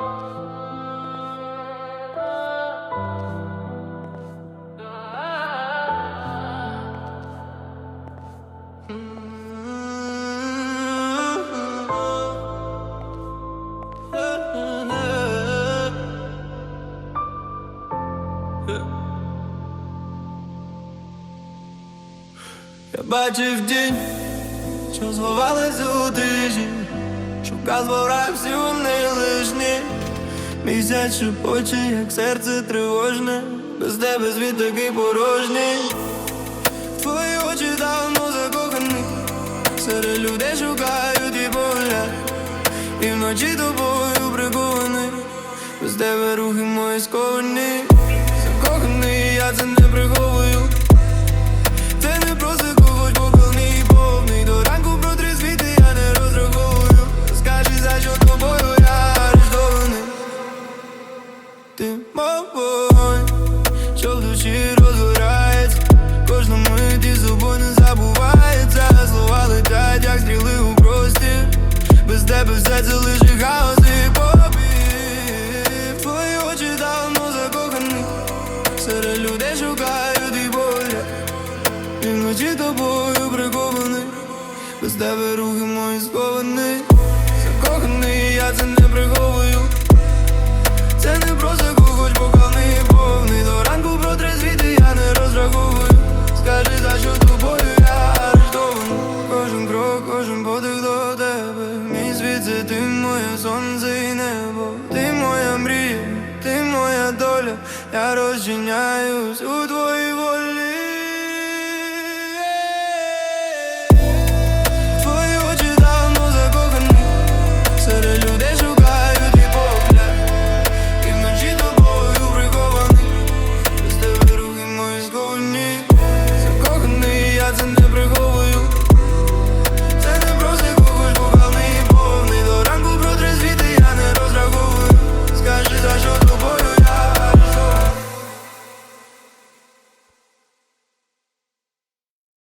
Я бачив день, що сховалися у тиші, шукав двора всі вони лишні. Місяць шепоче, як серце тривожне, без тебе світ такий порожній. Твої очі давно закохані, серед людей шукають і погляд, і вночі тобою прикований, без тебе рухи мої сковані. Закоханий, я це не приховую. Ти мовой, що в душі розгорається. Кожна миті собою не забувається. Слова летять, як стріли у простір. Без тебе все це лише хаос і попів Твої очі давно закохані. Серед людей шукають і болять і вночі тобою прикований Без тебе рухи мої сковані моє сонце і небо Ти моя мрія, ти моя доля. Я розчиняюсь у твоїй